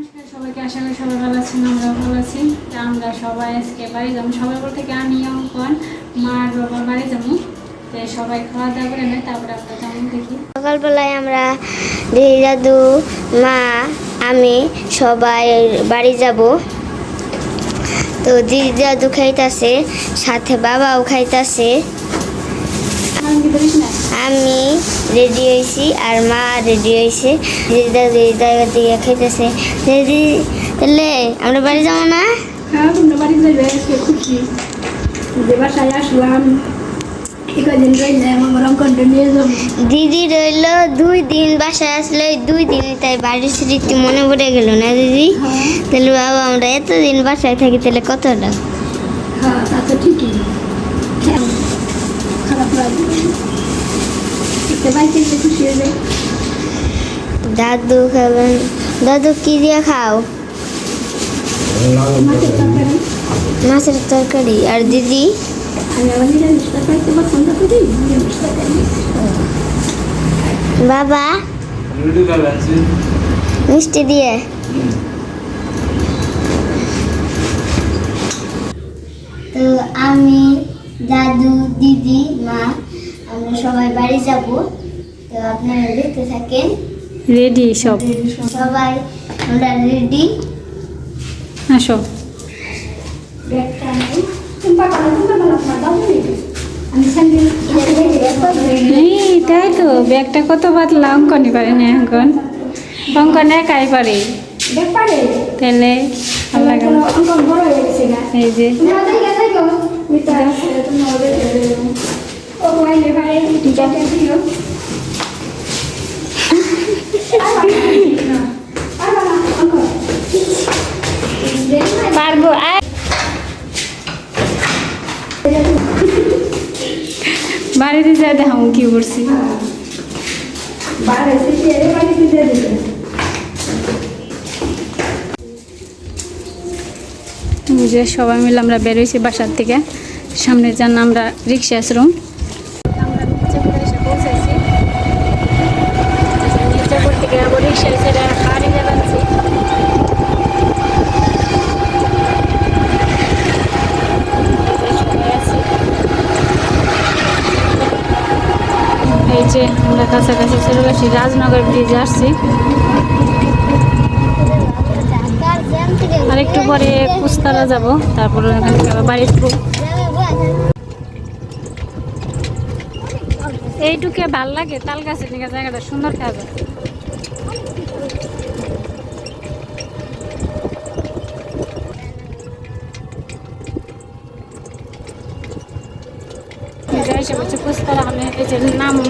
নমস্কার, সবাইকে আশা করি সবাই ভালো আছেন, আমরাও ভালো আছি। আমরা সবাই আজকে বাড়ি যাব। সবাই বলতে আমি অঙ্কন মা বাড়ি যাব। সবাই খাওয়া দাওয়া করে নেয়, তারপরে আমরা যেমন দেখি। সকালবেলায় আমরা দিদি দাদু মা, আমি সবাই বাড়ি যাব। তো দিদি দাদু খাইতাছে সাথে বাবাও খাইতাছে। আমি রেডি হয়েছি আর মা রেডি হয়েছে। দিদি দাদু এই জায়গা দিয়ে খাইতেছে। দিদি তাহলে আমরা বাড়ি যাব না? হ্যাঁ তোমরা বাড়ি যাবে খুশি। আসলাম দিদি রইল দুই দিন বাসায় আসলে দুই দিন তাই বাড়ির স্মৃতি মনে পড়ে গেল না দিদি? তাহলে বাবা আমরা এতদিন বাসায় থাকি তাহলে কতটা হ্যাঁ তা তো ঠিকই হ্যাঁ, খারাপ লাগবে একটা বাড়িতে এসে খুশি হয়ে যায় দাদু খাবেন। দাদু, কি দিয়ে খাও? মাছের তরকারি। আর দিদি? বাবা? মিষ্টি দিয়ে? তো আমি দাদু মা আমরা সবাই বাড়ি যাব। তো আপনারা দেখতে থাকেন। রেডি সব। সবাই আমরা রেডি আসো। তাই তো ব্যাগটা কত পাতলা অঙ্কনই পারে না অঙ্কন অঙ্কন একাই পারে। তাহলে। অঙ্কন এই যে। পারব। বাড়িতে যা দেখাম কি করছি বারে সে এর বাড়ি দিয়ে দিতে যে সবাই মিলে আমরা বেরোইছি বাসার থেকে সামনে যান আমরা রিক্সা যাচ্ছি এই যে আমরা কাছাকাছি চলে গেছি, রাজনগর ব্রিজে আসছি আর একটু পরে কুস্তারা যাব, তারপরে বাড়ি ফিরবো এইটুকে ভালো লাগে, তাল গাছের জায়গাটা সুন্দর কুস্তারা আমি যে নামু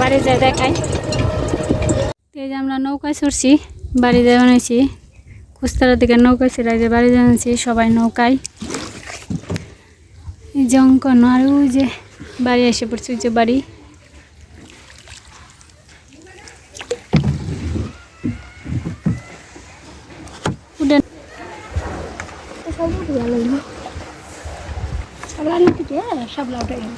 বাড়ি যায় দেখাই। এই যে আমরা নৌকায় চড়ছি, বাড়ি যায় বানাইছি। কুস্তারা থেকে নৌকায় ছিল যে বাড়ি জানাচ্ছি সবাই নৌকায়। অঙ্কন, আর ওই যে বাড়ি এসে পড়ছে যে বাড়ি। সব উঠে গেল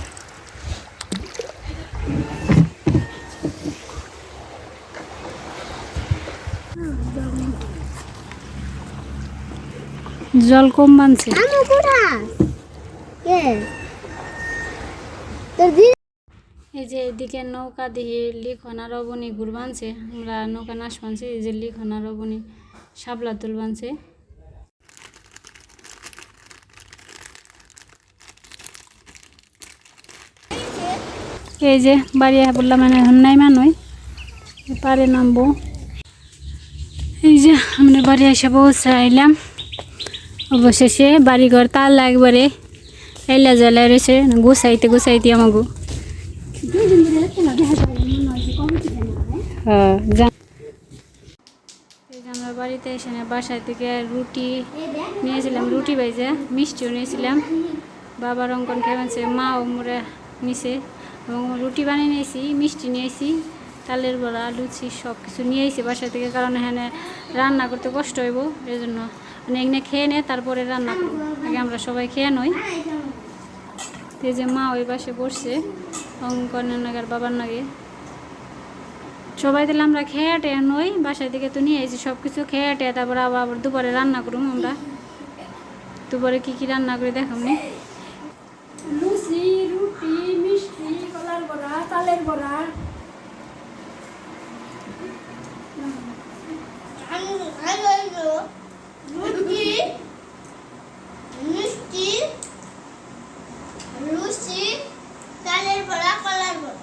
জল কম দিদি এই যে এদিকে নৌকা দিয়ে লিখনা রবণী ঘুর বানছে। আমরা নৌকা নাশ বানছি এই যে লিখনা রবণী শাপলা তুল বানছে। এই যে বাড়ি বললাম মানে নাই মানুষ পারে নামবো। এই যে আমরা বাড়ি এসে পৌঁছাইলাম। অবশেষে বাড়িঘর তাল একবারে এলা জ্বালা রয়েছে। গুছাইতে গুছাইতে মনে হয় আমরা বাড়িতে এসে না বাসায় থেকে রুটি নিয়েছিলাম, রুটি বাইজে মিষ্টিও নিয়েছিলাম। বাবার অঙ্কন খেয়েছে মাও মোরা নিছে। এবং রুটি বানিয়ে নিয়েছি, মিষ্টি নিয়েছি, তালের বড়া, লুচি সব কিছু নিয়ে এসেছি বাসা থেকে কারণ এখানে রান্না করতে কষ্ট হইব এই জন্য মানে এখানে খেয়ে নে, তারপরে রান্না আগে আমরা সবাই খেয়ে নই। এই যে মা ওই পাশে বসছে অঙ্কনের নাগার বাবার নাগে। সবাই দিলে আমরা খেয়ে টেয়ে নই বাসায় থেকে তো নিয়ে এসেছি সব কিছু খেয়ে টেয়ে তারপর আবার আবার দুপুরে রান্না করুম আমরা। দুপুরে কী কী রান্না করি দেখাম নি? লুচি, রুটি, মিষ্টি, কলার বড়া চালের বড়া রুটি মিষ্টি লুচি চালের বড়া কলার বড়া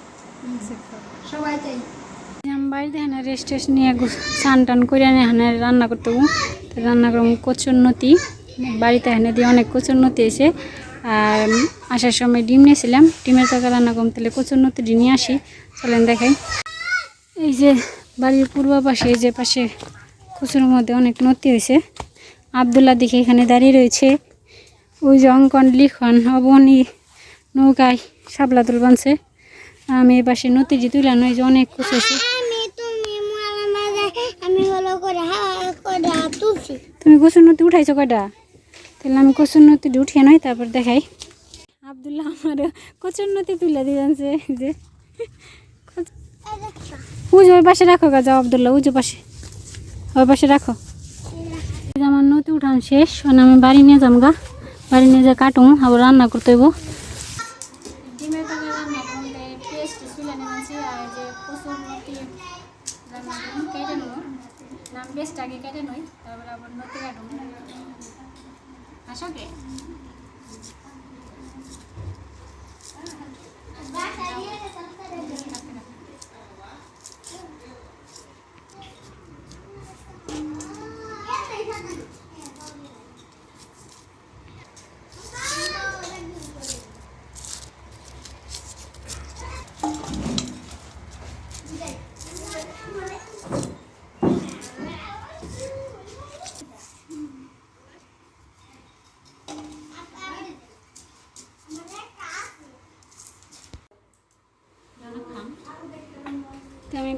সবাই চাই আমি টেস্ট নিয়ে স্নান টান করে এখানে রান্না করতে রান্না করব কচুর নতি। বাড়িতে এখানে দিয়ে অনেক কচুর নতি এসে আর আসার সময় ডিম নিয়েছিলাম। ডিমের তরকারি রান্না করুম তাহলে কচুর নতি নিয়ে আসি। চলেন দেখাই। এই যে বাড়ির পূর্ব পাশে এই যে পাশে কচুর মধ্যে অনেক নতি হয়েছে। আবদুল্লা দেখে এখানে দাঁড়িয়ে রয়েছে। ওই যে অঙ্কন, লিখন, অবনী নৌকায় শাপলা তুল বানছে। আমি এই পাশে নতিটি তুলানো এই যে অনেক কচু তুমি কচুর নতি উঠাইছো কয়টা? তাহলে আমি কচুর নতিটি উঠিয়ে নই, তারপর দেখাই। আবদুল্লাহ আমার কচুর নতি তুলে দিয়ে জানছে যে। উজো ওই পাশে রাখো গা, যাও আবদুল্লাহ, উজো পাশে। ওই পাশে রাখো। আমার নতি উঠান শেষ আমি বাড়ি নিয়ে যাম গা। বাড়ি নিয়ে যা কাটুম, আবার রান্না করতে হইব ডিমের তরকারি রান্না করতে পেস্ট চুলে নিয়েছি আর যে কচুর নতি রান্না করুন কেটে নেব নাম পেস্ট আগে কেটে নই তারপরে আবার নতি কাটুন আসো কে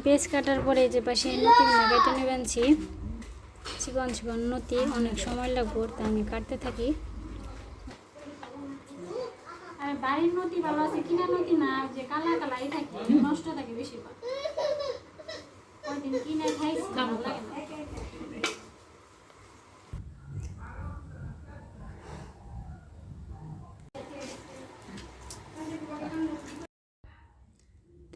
পেস্ট কাটার পরে যে পাশে নতি কেটে নেবে আনছি চিকন চিকন নতি অনেক সময় লাগবো, তা আমি কাটতে থাকি। বাড়ির ভালো আছে, কিনা না যে কালা থাকে, নষ্ট থাকে কয়দিন কিনে খাইছি ভালো লাগে না।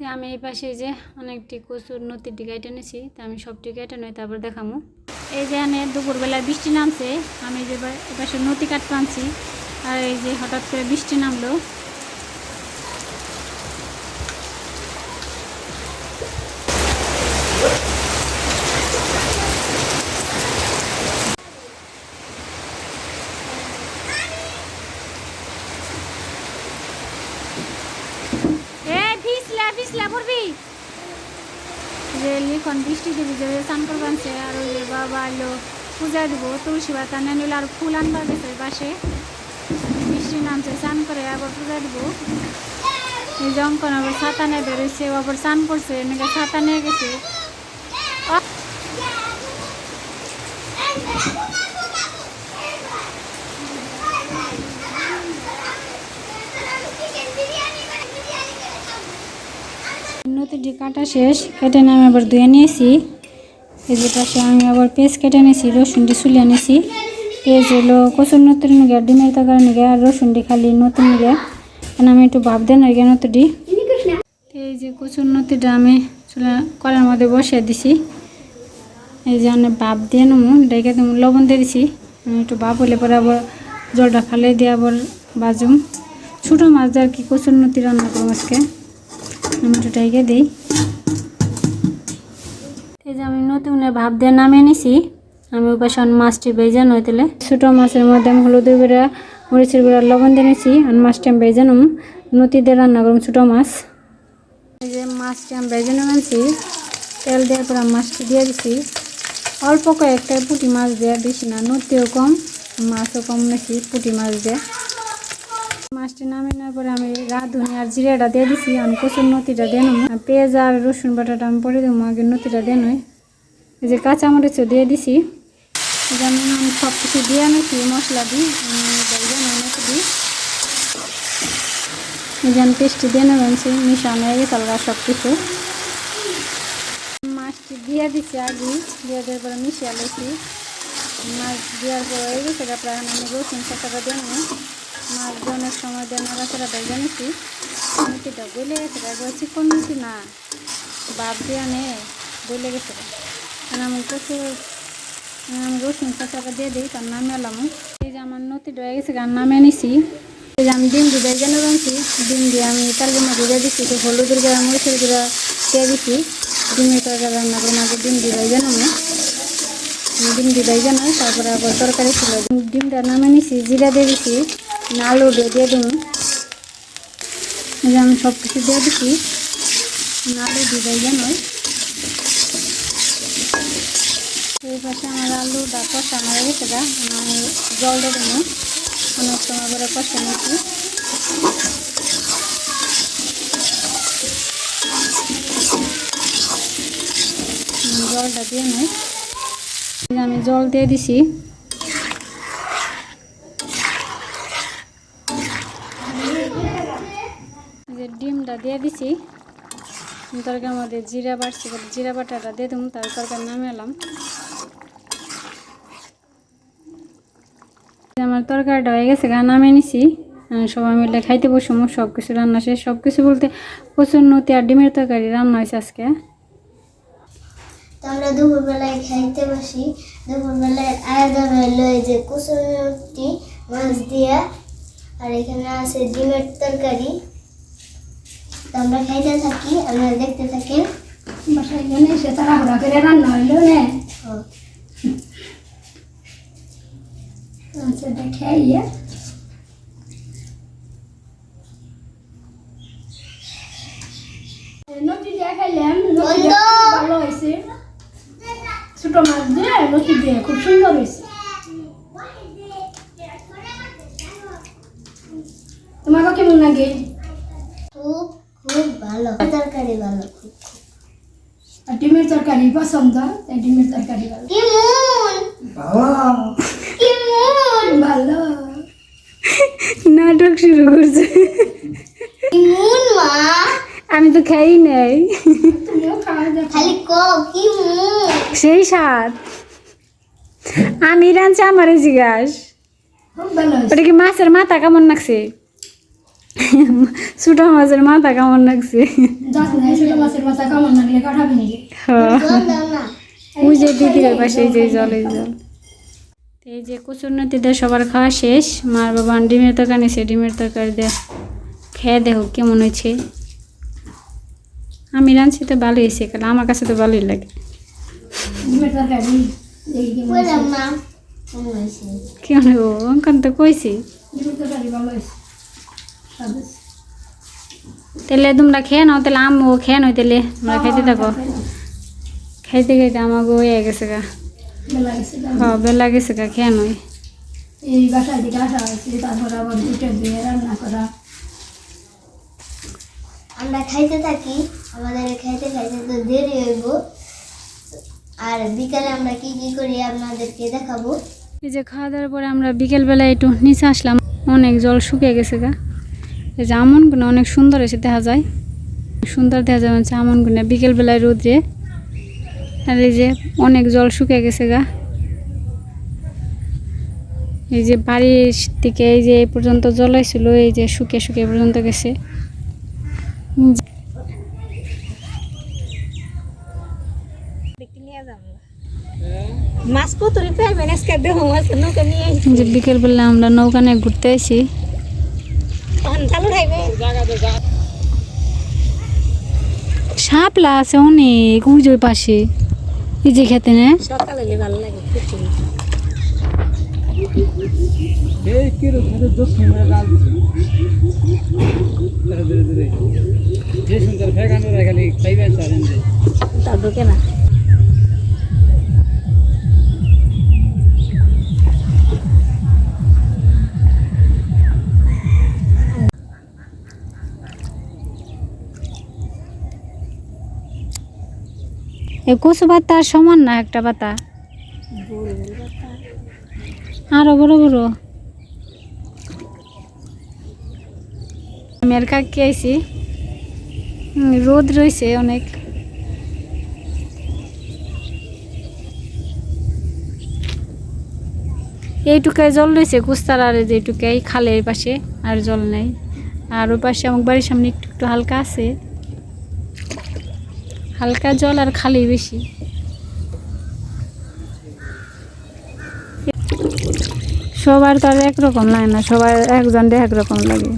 তো আমি এই পাশে যে অনেকটি কচুর নদীর টিকা এটা নিয়েছি তো আমি সব টিকা এটা নয়, তারপর দেখামো। এই যে আমি দুপুরবেলা বৃষ্টি নামছে, আমি যে এ পাশে নতি কাটতে আনছি, আর এই যে হঠাৎ করে বৃষ্টি নামলো এ পিছলা পিছলা পড়বি যে লিখন বৃষ্টি দিবি যে স্নান করব আনছে তুলসী পাতা না আর ফুল আনবার গেছে পাশে। বৃষ্টি নামছে স্নান করে আবার পূজা দিব। এই যে অঙ্কন আবার ছাতা নিয়ে বেরোইছে আবার স্নান করছে, এনেকে ছাতা নিয়ে গেছে। নতিটি কাটা শেষ কেটে নিয়ে আমি আবার ধুয়ে নিয়েছি। এই যে পাশে আমি আবার পেঁয়াজ কেটে নিয়েছি রসুনটি সুলিয়ে নিয়েছি পেঁয়াজ হলো কচুর নতুন নিগে ডিমের তরকারি নিগে, আর রসুনটি খালি নতুন নিগে। কারণ আমি একটু ভাব দেন আর নতুনটি। এই যে কচুর নতিটা আমি চুলা কড়ার মধ্যে বসিয়ে দিছি। এই যে অনেক ভাপ দিয়ে নেব ডেকে তুমি লবণ দিয়ে দিছি। আমি একটু ভাপ হলে পরে আবার জলটা ফালে দিয়ে আবার বাজুম ছোটো মাছ দিয়ে আর কি কচুর নতি রান্না করব আজকে। আমি একটু টাইকে দিই। এই যে আমি নতুন ভাব দিয়ে নামিয়ে নিছি, আমি ওই অন্য মাছটি ভেজা নয় তেলে ছোটো মাছের মধ্যে আমি হলুদের গুঁড়া, মরিচের গুঁড়া লবণ দিয়ে নিছি আর মাছটি আমি ভেজে নাম দিয়ে রান্না করুন ছোটো মাছ। এই যে মাছটি আমি ভেজে নেমেছি তেল দেওয়ার পর মাছটি দিয়ে দিছি। অল্প কয়েকটা পুঁটি মাছ দেওয়া বেশি না, নতিও কম, মাছও কম নিছি পুঁটি মাছ দিয়ে। মাছটি নামিয়ে নেওয়ার পরে আমি রাঁধুনি আর জিরাটা দিয়ে দিছি। আমি কচুর নতিটা দিয়ে নেব। আর পেঁয়াজ আর রসুন বাটাটা আমি পরে দেবো। আগে নতিটা দিয়ে নই। এই যে কাঁচামরিচও দিয়ে দিছি। এই যে আমি সব কিছু দিয়ে নিছি মশলা দিই দিয়ে নতি দিই এই যে আমি পেস্টটি দিয়ে নেবেন মিশানো হয়ে গেছে আলগা সব কিছু মাছটি দিয়ে দিচ্ছি আগে। দিয়ে দেওয়ার পরে মিশিয়ে লাইছি মাছ দেওয়ার পর হয়ে গেছে এখন আমি রসুন চাটাটা দেন মাছ অনেক সময় দিয়ে নাড়াচাড়া দিয়ে জানিছি মিটিটা গলে গেছে একবার চিকন মিটি না? বাপ দিয়ে নে গলে গেছে। আমি প্রচুর আমি রসুন চাটাটা দিয়ে দিই, তার নামে এলাম। এই যে আমার নতি হয়ে গেছে গান নামে নিছি এই যে আমি ডিম দিয়ে যেন রাখছি ডিম দিয়ে আমি তালগের মধ্যে দিয়ে দিচ্ছি তো হলুদের গুঁড়া, মরিচের গুঁড়া দিয়ে দিচ্ছি ডিমের তরকারি রান্না করে মাঝে ডিম দিয়ে যেন আমি? ডিম দিয়ে যেন তারপরে আবার তরকারি ছিল। ডিমটা নামে নিছি জিরা দিয়ে দিছি। আলু দিয়ে দিয়ে যে আমি সব কিছু দিয়ে দিছি আলু দিয়ে যেন এই পাশে আমার আলুটা কষানো হয়ে গেছে আমি জল দিয়ে দেবো অনেক সময় করে কষা নিয়েছি। আমি জলটা দিয়ে নেই আমি জল দিয়ে দিছি এই যে ডিমটা দিয়ে দিছি। তরকারির মধ্যে জিরা বাড়ছি জিরা বাটাটা দিয়ে দেবো তার তরকারি নামে এলাম। আমার তরকারিটা হয়ে গেছে গা নামে নিছি। সবাই মিলে খাইতে বসুম সব কিছু রান্না শেষ। সব কিছু বলতে প্রচুর নতি আর ডিমের তরকারি রান্না হয়েছে আজকে। আমরা দুপুরবেলায় খাইতে বসি। দুপুরবেলায় আয়োজন হইল এই যে কুসুমটি মাছ দিয়া, আর এখানে আছে ডিমের তরকারি। আমরা খাইতে থাকি আপনারা দেখতে থাকেন বাসায় সে তাড়াহুড়া করে রান্না হইল না। খেয়ে নদী দিয়ে খাইলাম ভালো হয়েছে। ছোট মাছ দিয়ে নদী দিয়ে খুব সুন্দর হয়েছে। তোমাকে কেমন লাগে? ভালো তরকারি ভালো। আর ডিমের তরকারি পছন্দ? তাই ডিমের তরকারি ভালো। ভালো। নাটক শুরু করছে। আমি তো খাই নাই। সেই স্বাদ। আমি রাঁধছি আমার জিজ্ঞাস। ওটা কি মাছের মাথা কেমন লাগছে? ছোট মাছের মাথা কেমন লাগছে? হ্যাঁ। জল দাও না ওই যে দিদির পাশে এই যে জল এই জল। এই যে কচুরনতিদের সবার খাওয়া শেষ। মার বাবা ডিমের তরকারি নিয়েছে ডিমের তরকারি দে। খেয়ে দেখো কেমন হয়েছে। আমি রাঁধছি তো ভালোই হয়েছে কারণ আমার কাছে তো ভালোই লাগে। কেমন অঙ্কন তো কইছি। ভালো হয়েছে। তাহলে তোমরা খেয়ে নাও তাহলে আম ও খেয়ে নাও তাহলে তোমরা খাইতে থাকো। খাইতে খাইতে আমাকে হয়ে গেছে গা। হ্যাঁ বেলা গেছে গা খেয়ে নয় এই বাসায় থেকে আসা হয়েছে তারপর আবার দুটো দিয়ে রান্না করা। আমরা খাইতে থাকি আমাদের খাইতে খাইতে তো দেরি হইব। আর বিকালে আমরা কি কি করি আপনাদেরকে দেখাবো। এই যে খাওয়া দাওয়ার পরে আমরা বিকেলবেলা একটু নিচে আসলাম অনেক জল শুকিয়ে গেছে গা। এই যে আমনগুলো অনেক সুন্দর এসে দেখা যায়। সুন্দর দেখা যায় হচ্ছে আমনগুলো বিকেলবেলায় রোদ্রে। আর এই যে অনেক জল শুকিয়ে গেছে গা। এই যে বাড়ির থেকে এই যে এই পর্যন্ত জল ছিল এই যে শুকিয়ে শুকিয়ে পর্যন্ত গেছে। বিকেলবেলা আমরা নৌকা নিয়ে ঘুরতে আসি। শাপলা আছে অনেক উজোর পাশে। এই যে খেতে না সকালে ভালো কচু পাতা সমান না একটা পাতা? আরও বড় বড়। মেয়ের কাকি রোদ রয়েছে অনেক। এইটুকায় জল রয়েছে কুস্তার আর যেটুকাই খালের পাশে আর জল নেই। আর ওই পাশে আমার বাড়ির সামনে একটু একটু হালকা আছে। হালকা জল আর খালি বেশি। সবার তো আর একরকম লাগে না সবার একজন একরকম লাগে।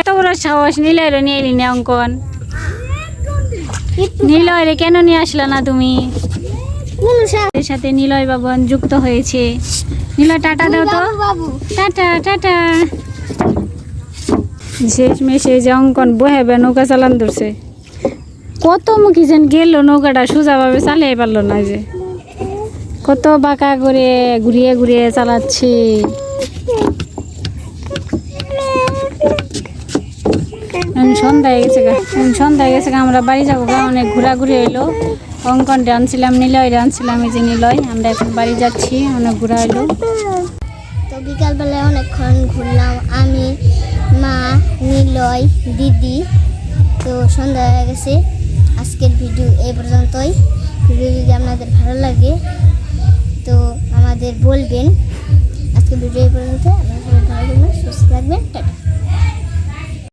এত বড় সাহস নিলয় রে নিয়ে এলি না অঙ্কন। নিলয় রে কেন নিয়ে আসলা না তুমি? সাথে নিলয় বাবন যুক্ত হয়েছে। নিলয় টাটা দাও তো। Tata tata. শেষ মেশে যে অঙ্কন বহেবে নৌকা চালান ধরছে। কত মুখী যেন গেল নৌকাটা সোজাভাবে চালিয়ে পারল না যে। কত বাঁকা করে ঘুরিয়ে ঘুরিয়ে চালাচ্ছে। সন্ধ্যা হয়ে গেছে গা সন্ধ্যা হয়ে গেছে গা আমরা বাড়ি যাব গা অনেক ঘোরাঘুরি হইল। অঙ্কন আনছিলাম নিলয় আনছিলাম এই যে নিলয়। আমরা এখন বাড়ি যাচ্ছি অনেক ঘোরা হইল তো বিকালবেলায় অনেকক্ষণ ঘুরলাম, আমি, মা, নিলয়, দিদি। তো সন্ধ্যা হয়ে গেছে, আজকের ভিডিও এই পর্যন্তই। ভিডিও যদি আপনাদের ভালো লাগে, তো আমাদের বলবেন। আজকের ভিডিও এই পর্যন্ত, আপনারা ভালো থাকবেন, সুস্থ থাকবেন, টাটা।